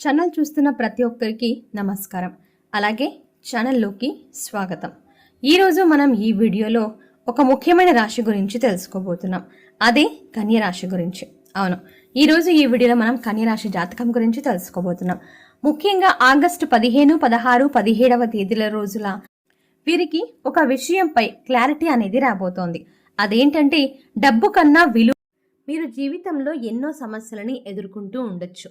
Channel చూస్తున్న ప్రతి ఒక్కరికి నమస్కారం. అలాగే ఛానల్లోకి స్వాగతం. ఈరోజు మనం ఈ వీడియోలో ఒక ముఖ్యమైన రాశి గురించి తెలుసుకోబోతున్నాం. అదే కన్య రాశి గురించి. అవును ఈరోజు ఈ వీడియోలో మనం కన్యరాశి జాతకం గురించి తెలుసుకోబోతున్నాం. ముఖ్యంగా ఆగస్టు పదిహేను పదహారు పదిహేడవ తేదీల రోజుల వీరికి ఒక విషయంపై క్లారిటీ అనేది రాబోతోంది. అదేంటంటే డబ్బు కన్నా విలువ మీరు జీవితంలో ఎన్నో సమస్యలని ఎదుర్కొంటూ ఉండొచ్చు.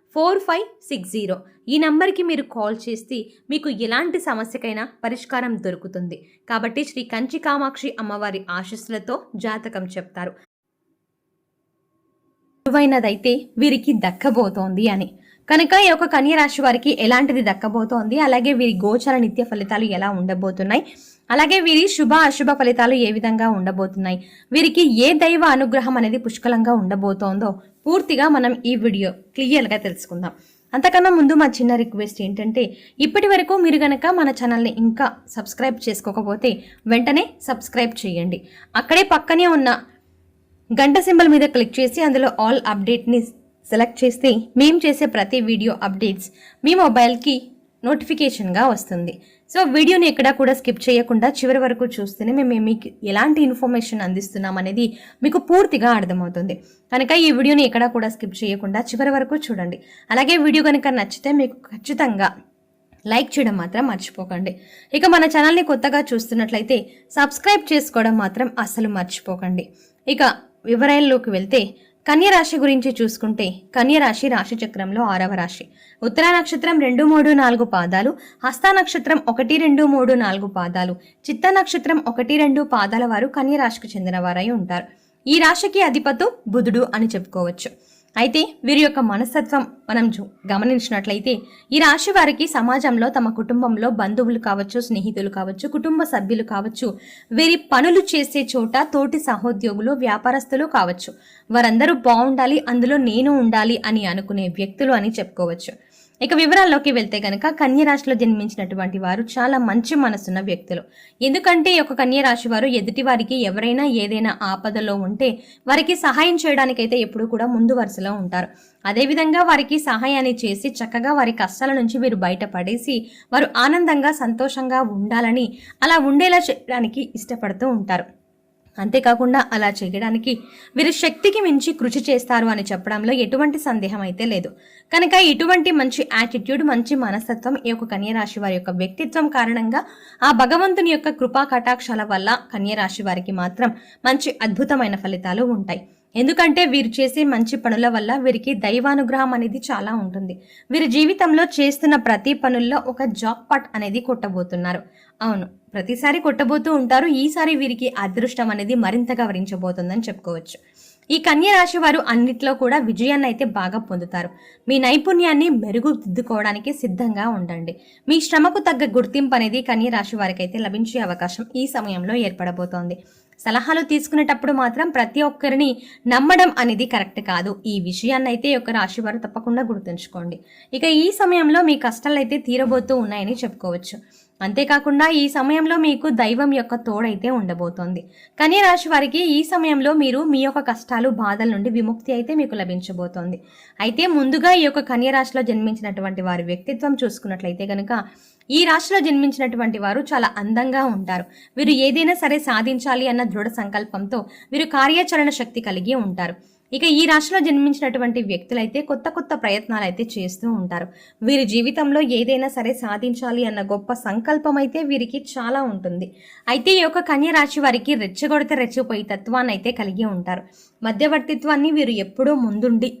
four five six zero. ఈ నంబర్కి మీరు కాల్ చేస్తే మీకు ఎలాంటి సమస్యకైనా పరిష్కారం దొరుకుతుంది. కాబట్టి శ్రీ కంచి కామాక్షి అమ్మవారి ఆశస్సులతో జాతకం చెప్తారు. విలువైనదైతే వీరికి దక్కబోతోంది అని. కనుక ఈ యొక్క కన్యరాశి వారికి ఎలాంటిది దక్కబోతోంది? అలాగే వీరి గోచర నిత్య ఫలితాలు ఎలా ఉండబోతున్నాయి? అలాగే వీరి శుభ అశుభ ఫలితాలు ఏ విధంగా ఉండబోతున్నాయి? వీరికి ఏ దైవ అనుగ్రహం అనేది పుష్కలంగా ఉండబోతోందో పూర్తిగా మనం ఈ వీడియో క్లియర్గా తెలుసుకుందాం. అంతకన్నా ముందు మా చిన్న రిక్వెస్ట్ ఏంటంటే ఇప్పటి వరకు మీరు గనక మన ఛానల్ని ఇంకా సబ్స్క్రైబ్ చేసుకోకపోతే వెంటనే సబ్స్క్రైబ్ చేయండి. అక్కడే పక్కనే ఉన్న గంట సింబల్ మీద క్లిక్ చేసి అందులో ఆల్ అప్డేట్ని సెలెక్ట్ చేస్తే మేము చేసే ప్రతి వీడియో అప్డేట్స్ మీ మొబైల్కి నోటిఫికేషన్గా వస్తుంది. సో వీడియోని ఎక్కడా కూడా స్కిప్ చేయకుండా చివరి వరకు చూస్తేనే మేము మీకు ఎలాంటి ఇన్ఫర్మేషన్ అందిస్తున్నాం అనేది మీకు పూర్తిగా అర్థమవుతుంది. కనుక ఈ వీడియోని ఎక్కడా కూడా స్కిప్ చేయకుండా చివరి వరకు చూడండి. అలాగే వీడియో కనుక నచ్చితే మీకు ఖచ్చితంగా లైక్ చేయడం మాత్రం మర్చిపోకండి. ఇక మన ఛానల్ని కొత్తగా చూస్తున్నట్లయితే సబ్స్క్రైబ్ చేసుకోవడం మాత్రం అస్సలు మర్చిపోకండి. ఇక వివరాల్లోకి వెళ్తే కన్యరాశి గురించి చూసుకుంటే కన్యరాశి రాశి చక్రంలో ఆరవ రాశి. ఉత్తర నక్షత్రం రెండు మూడు నాలుగు పాదాలు హస్త నక్షత్రం ఒకటి రెండు మూడు నాలుగు పాదాలు చిత్త నక్షత్రం ఒకటి రెండు పాదాల వారు కన్య రాశికి చెందిన వారై ఉంటారు. ఈ రాశికి అధిపతు బుధుడు అని చెప్పుకోవచ్చు. అయితే వీరి యొక్క మనస్తత్వం మనం చూ గమనించినట్లయితే ఈ రాశి వారికి సమాజంలో తమ కుటుంబంలో బంధువులు కావచ్చు స్నేహితులు కావచ్చు కుటుంబ సభ్యులు కావచ్చు వీరి పనులు చేసే చోట తోటి సహోద్యోగులు వ్యాపారస్తులు కావచ్చు. వారందరూ బాగుండాలి అందులో నేను ఉండాలి అని అనుకునే వ్యక్తులు అని చెప్పుకోవచ్చు. ఇక వివరాల్లోకి వెళ్తే కనుక కన్యరాశిలో జన్మించినటువంటి వారు చాలా మంచి మనసున్న వ్యక్తులు. ఎందుకంటే ఒక కన్యరాశి వారు ఎదుటి వారికి ఎవరైనా ఏదైనా ఆపదలో ఉంటే వారికి సహాయం చేయడానికైతే ఎప్పుడూ కూడా ముందు వరుసలో ఉంటారు. అదేవిధంగా వారికి సహాయాన్ని చేసి చక్కగా వారి కష్టాల నుంచి వీరు బయటపడేసి వారు ఆనందంగా సంతోషంగా ఉండాలని అలా ఉండేలా చేయడానికి ఇష్టపడుతూ ఉంటారు. అంతేకాకుండా అలా చేయడానికి వీరు శక్తికి మించి కృషి చేస్తారు అని చెప్పడంలో ఎటువంటి సందేహం అయితే లేదు. కనుక ఇటువంటి మంచి యాటిట్యూడ్ మంచి మనస్తత్వం ఈ యొక్క కన్యరాశి వారి యొక్క వ్యక్తిత్వం కారణంగా ఆ భగవంతుని యొక్క కృపా కటాక్షాల వల్ల కన్యరాశి వారికి మాత్రం మంచి అద్భుతమైన ఫలితాలు ఉంటాయి. ఎందుకంటే వీరు చేసే మంచి పనుల వల్ల వీరికి దైవానుగ్రహం అనేది చాలా ఉంటుంది. వీరి జీవితంలో చేస్తున్న ప్రతి పనుల్లో ఒక జాక్ పాట్ అనేది కొట్టబోతున్నారు. అవును ప్రతిసారి కొట్టబోతూ ఉంటారు. ఈసారి వీరికి అదృష్టం అనేది మరింతగా వరించబోతుందని చెప్పుకోవచ్చు. ఈ కన్య రాశి వారు అన్నిట్లో కూడా విజయాన్ని అయితే బాగా పొందుతారు. మీ నైపుణ్యాన్ని మెరుగుదిద్దుకోవడానికి సిద్ధంగా ఉండండి. మీ శ్రమకు తగ్గ గుర్తింపు అనేది కన్య రాశి వారికి అయితే లభించే అవకాశం ఈ సమయంలో ఏర్పడబోతోంది. సలహాలు తీసుకునేటప్పుడు మాత్రం ప్రతి ఒక్కరిని నమ్మడం అనేది కరెక్ట్ కాదు. ఈ విషయాన్నైతే ఒక రాశి వారు తప్పకుండా గుర్తుంచుకోండి. ఇక ఈ సమయంలో మీ కష్టాలు అయితే తీరబోతూ ఉన్నాయని చెప్పుకోవచ్చు. అంతేకాకుండా ఈ సమయంలో మీకు దైవం యొక్క తోడైతే ఉండబోతోంది. కన్య రాశి వారికి ఈ సమయంలో మీరు మీ యొక్క కష్టాలు బాధల నుండి విముక్తి అయితే మీకు లభించబోతోంది. అయితే ముందుగా ఈ యొక్క కన్యరాశిలో జన్మించినటువంటి వారి వ్యక్తిత్వం చూసుకున్నట్లయితే కనుక ఈ రాశిలో జన్మించినటువంటి వారు చాలా అందంగా ఉంటారు. వీరు ఏదైనా సరే సాధించాలి అన్న దృఢ సంకల్పంతో వీరు కార్యాచరణ శక్తి కలిగి ఉంటారు. ఇక ఈ రాశిలో జన్మించినటువంటి వ్యక్తులైతే కొత్త కొత్త ప్రయత్నాలు అయితే చేస్తూ ఉంటారు. వీరి జీవితంలో ఏదైనా సరే సాధించాలి అన్న గొప్ప సంకల్పం అయితే వీరికి చాలా ఉంటుంది. అయితే ఈ యొక్క కన్య రాశి వారికి రెచ్చగొడితే రెచ్చిపోయి తత్వాన్ని అయితే కలిగి ఉంటారు. మధ్యవర్తిత్వాన్ని వీరు ఎప్పుడూ ముందుండి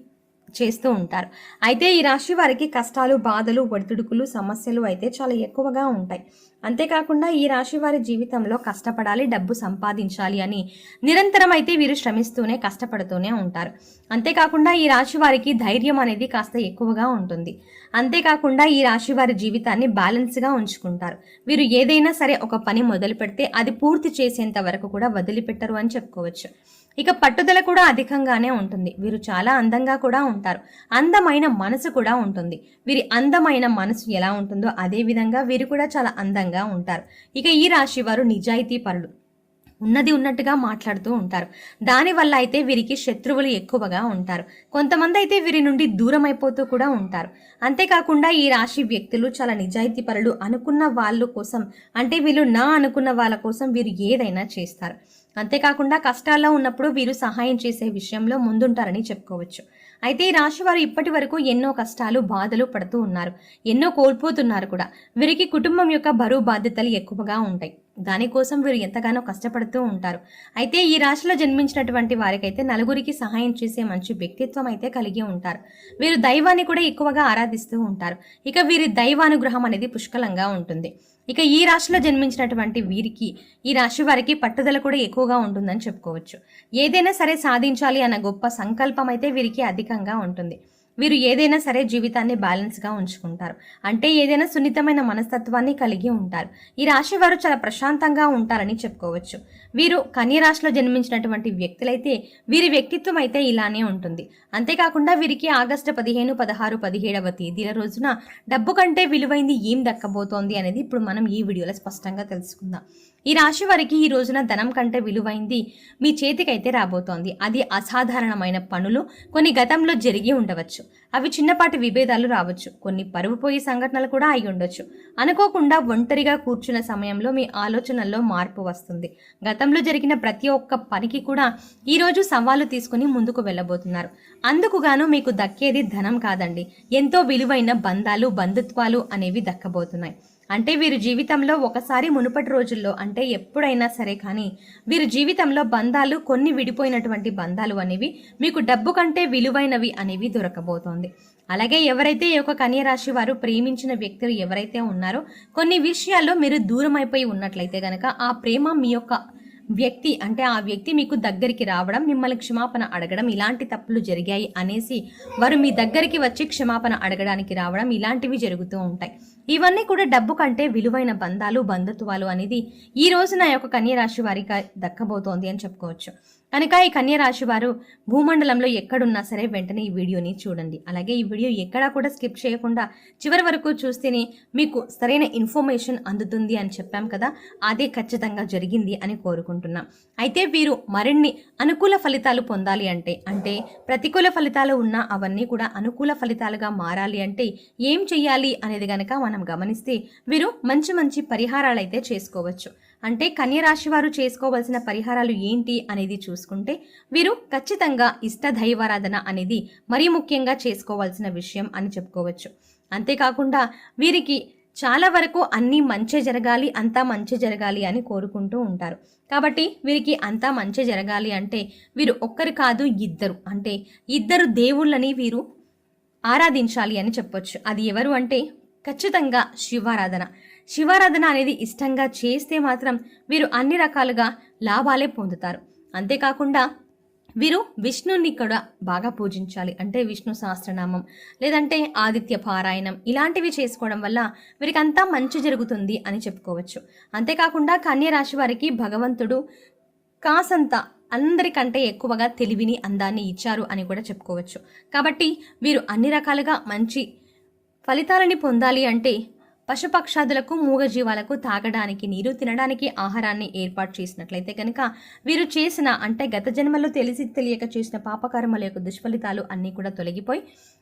చేస్తూ ఉంటారు. అయితే ఈ రాశి వారికి కష్టాలు బాధలు ఒడిదుడుకులు సమస్యలు అయితే చాలా ఎక్కువగా ఉంటాయి. అంతేకాకుండా ఈ రాశి వారి జీవితంలో కష్టపడాలి డబ్బు సంపాదించాలి అని నిరంతరం అయితే వీరు శ్రమిస్తూనే కష్టపడుతూనే ఉంటారు. అంతేకాకుండా ఈ రాశి వారికి ధైర్యం అనేది కాస్త ఎక్కువగా ఉంటుంది. అంతేకాకుండా ఈ రాశి వారి జీవితాన్ని బ్యాలెన్స్గా ఉంచుకుంటారు. వీరు ఏదైనా సరే ఒక పని మొదలు పెడితే అది పూర్తి చేసేంత వరకు కూడా వదిలిపెట్టరు అని చెప్పుకోవచ్చు. ఇక పట్టుదల కూడా అధికంగానే ఉంటుంది. వీరు చాలా అందంగా కూడా ఉంటారు. అందమైన మనసు కూడా ఉంటుంది. వీరి అందమైన మనసు ఎలా ఉంటుందో అదే విధంగా వీరు కూడా చాలా అందంగా ఉంటారు. ఇక ఈ రాశి వారు నిజాయితీ పరులు. ఉన్నది ఉన్నట్టుగా మాట్లాడుతూ ఉంటారు. దానివల్ల అయితే వీరికి శత్రువులు ఎక్కువగా ఉంటారు. కొంతమంది అయితే వీరి నుండి దూరం అయిపోతూ కూడా ఉంటారు. అంతేకాకుండా ఈ రాశి వ్యక్తులు చాలా నిజాయితీ పరులు అనుకున్న వాళ్ళ కోసం అంటే వీళ్ళు నా అనుకున్న వాళ్ళ కోసం వీరు ఏదైనా చేస్తారు. అంతేకాకుండా కష్టాల్లో ఉన్నప్పుడు వీరు సహాయం చేసే విషయంలో ముందుంటారని చెప్పుకోవచ్చు. అయితే ఈ రాశి వారు ఇప్పటి వరకు ఎన్నో కష్టాలు బాధలు పడుతూ ఉన్నారు. ఎన్నో కోల్పోతున్నారు కూడా. వీరికి కుటుంబం యొక్క బరువు బాధ్యతలు ఎక్కువగా ఉంటాయి. దానికోసం వీరు ఎంతగానో కష్టపడుతూ ఉంటారు. అయితే ఈ రాశిలో జన్మించినటువంటి వారికైతే నలుగురికి సహాయం చేసే మంచి వ్యక్తిత్వం అయితే కలిగి ఉంటారు. వీరు దైవాన్ని కూడా ఎక్కువగా ఆరాధిస్తూ ఉంటారు. ఇక వీరి దైవానుగ్రహం అనేది పుష్కలంగా ఉంటుంది. ఇక ఈ రాశిలో జన్మించినటువంటి వీరికి ఈ రాశి వారికి పట్టుదల కూడా ఎక్కువగా ఉంటుందని చెప్పుకోవచ్చు. ఏదైనా సరే సాధించాలి అన్న గొప్ప సంకల్పం అయితే వీరికి అధికంగా ఉంటుంది. వీరు ఏదైనా సరే జీవితాన్ని బ్యాలెన్స్గా ఉంచుకుంటారు. అంటే ఏదైనా సున్నితమైన మనస్తత్వాన్ని కలిగి ఉంటారు. ఈ రాశి వారు చాలా ప్రశాంతంగా ఉంటారని చెప్పుకోవచ్చు. వీరు కన్య రాశిలో జన్మించినటువంటి వ్యక్తులైతే వీరి వ్యక్తిత్వం అయితే ఇలానే ఉంటుంది. అంతేకాకుండా వీరికి ఆగస్టు పదిహేను పదహారు పదిహేడవ తేదీల రోజున డబ్బు కంటే విలువైంది ఏం దక్కబోతోంది అనేది ఇప్పుడు మనం ఈ వీడియోలో స్పష్టంగా తెలుసుకుందాం. ఈ రాశి వారికి ఈ రోజున ధనం కంటే విలువైంది మీ చేతికైతే రాబోతోంది. అది అసాధారణమైన పనులు. కొన్ని గతంలో జరిగి ఉండవచ్చు. అవి చిన్నపాటి విభేదాలు రావచ్చు. కొన్ని పరువుపోయే సంఘటనలు కూడా అయి ఉండొచ్చు. అనుకోకుండా ఒంటరిగా కూర్చున్న సమయంలో మీ ఆలోచనల్లో మార్పు వస్తుంది. గతంలో జరిగిన ప్రతి ఒక్క పనికి కూడా ఈరోజు సవాలు తీసుకుని ముందుకు వెళ్ళబోతున్నారు. అందుకుగాను మీకు దక్కేది ధనం కాదండి. ఎంతో విలువైన బంధాలు బంధుత్వాలు అనేవి దక్కబోతున్నాయి. అంటే వీరి జీవితంలో ఒకసారి మునుపటి రోజుల్లో అంటే ఎప్పుడైనా సరే కానీ వీరి జీవితంలో బంధాలు కొన్ని విడిపోయినటువంటి బంధాలు అనేవి మీకు డబ్బు కంటే విలువైనవి అనేవి దొరకబోతోంది. అలాగే ఎవరైతే ఈ యొక్క కన్యరాశి వారు ప్రేమించిన వ్యక్తులు ఎవరైతే ఉన్నారో కొన్ని విషయాల్లో మీరు దూరం అయిపోయి ఉన్నట్లయితే గనక ఆ ప్రేమ మీ యొక్క వ్యక్తి అంటే ఆ వ్యక్తి మీకు దగ్గరికి రావడం మిమ్మల్ని క్షమాపణ అడగడం ఇలాంటి తప్పులు జరిగాయి అనేసి వారు మీ దగ్గరికి వచ్చి క్షమాపణ అడగడానికి రావడం ఇలాంటివి జరుగుతూ ఉంటాయి. ఇవన్నీ కూడా డబ్బు కంటే విలువైన బంధాలు బంధుత్వాలు అనేది ఈ రోజు నా యొక్క కన్యరాశి వారికి దక్కబోతోంది అని చెప్పుకోవచ్చు. కనుక ఈ కన్యరాశి వారు భూమండలంలో ఎక్కడున్నా సరే వెంటనే ఈ వీడియోని చూడండి. అలాగే ఈ వీడియో ఎక్కడా కూడా స్కిప్ చేయకుండా చివరి వరకు చూస్తేనే మీకు సరైన ఇన్ఫర్మేషన్ అందుతుంది అని చెప్పాం కదా అదే ఖచ్చితంగా జరిగింది అని కోరుకుంటున్నాం. అయితే వీరు మరిన్ని అనుకూల ఫలితాలు పొందాలి అంటే అంటే ప్రతికూల ఫలితాలు ఉన్నా అవన్నీ కూడా అనుకూల ఫలితాలుగా మారాలి అంటే ఏం చెయ్యాలి అనేది కనుక మనం గమనిస్తే వీరు మంచి మంచి పరిహారాలు అయితే చేసుకోవచ్చు. అంటే కన్యరాశి వారు చేసుకోవాల్సిన పరిహారాలు ఏంటి అనేది చూసుకుంటే వీరు ఖచ్చితంగా ఇష్ట దైవారాధన అనేది మరీ ముఖ్యంగా చేసుకోవాల్సిన విషయం అని చెప్పుకోవచ్చు. అంతేకాకుండా వీరికి చాలా వరకు అన్నీ మంచి జరగాలి అంతా మంచి జరగాలి అని కోరుకుంటూ ఉంటారు. కాబట్టి వీరికి అంతా మంచి జరగాలి అంటే వీరు ఒక్కరు కాదు ఇద్దరు. అంటే ఇద్దరు దేవుళ్ళని వీరు ఆరాధించాలి అని చెప్పొచ్చు. అది ఎవరు అంటే ఖచ్చితంగా శివారాధన. శివారాధన అనేది ఇష్టంగా చేస్తే మాత్రం వీరు అన్ని రకాలుగా లాభాలే పొందుతారు. అంతేకాకుండా వీరు విష్ణుని కూడా బాగా పూజించాలి. అంటే విష్ణు సహస్రనామం లేదంటే ఆదిత్య పారాయణం ఇలాంటివి చేసుకోవడం వల్ల వీరికంతా మంచి జరుగుతుంది అని చెప్పుకోవచ్చు. అంతేకాకుండా కన్య రాశి వారికి భగవంతుడు కాసంత అందరికంటే ఎక్కువగా తెలివిని అందాన్ని ఇచ్చారు అని కూడా చెప్పుకోవచ్చు. కాబట్టి వీరు అన్ని రకాలుగా మంచి ఫలితాలని పొందాలి అంటే పశుపక్షాదులకు మూగజీవాలకు తాగడానికి నీరు తినడానికి ఆహారాన్ని ఏర్పాటు చేసినట్లయితే కనుక వీరు చేసిన అంటే గత జన్మలో తెలిసి తెలియక చేసిన పాపకర్మల యొక్క దుష్ఫలితాలు అన్నీ కూడా తొలగిపోయి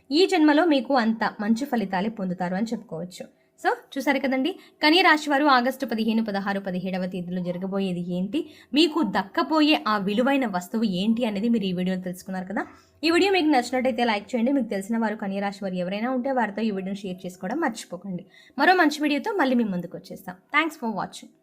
ఈ జన్మలో మీకు అంత మంచి ఫలితాలే పొందుతారు అని చెప్పుకోవచ్చు. సో చూసారు కదండి కనీ వారు ఆగస్టు పదిహేను పదహారు పదిహేడవ తేదీలో జరగబోయేది ఏంటి? మీకు దక్కపోయే ఆ విలువైన వస్తువు ఏంటి అనేది మీరు ఈ వీడియోలో తెలుసుకున్నారు కదా? ఈ వీడియో మీకు నచ్చినట్టయితే లైక్ చేయండి. మీకు తెలిసిన వారు కన్య వారు ఎవరైనా ఉంటే వారితో ఈ వీడియోని షేర్ చేసుకోవడం మర్చిపోకండి. మరో మంచి వీడియోతో మళ్ళీ మీ ముందుకు వచ్చేస్తాం. Thanks for watching